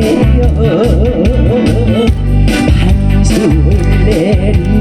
내려 반수를 내리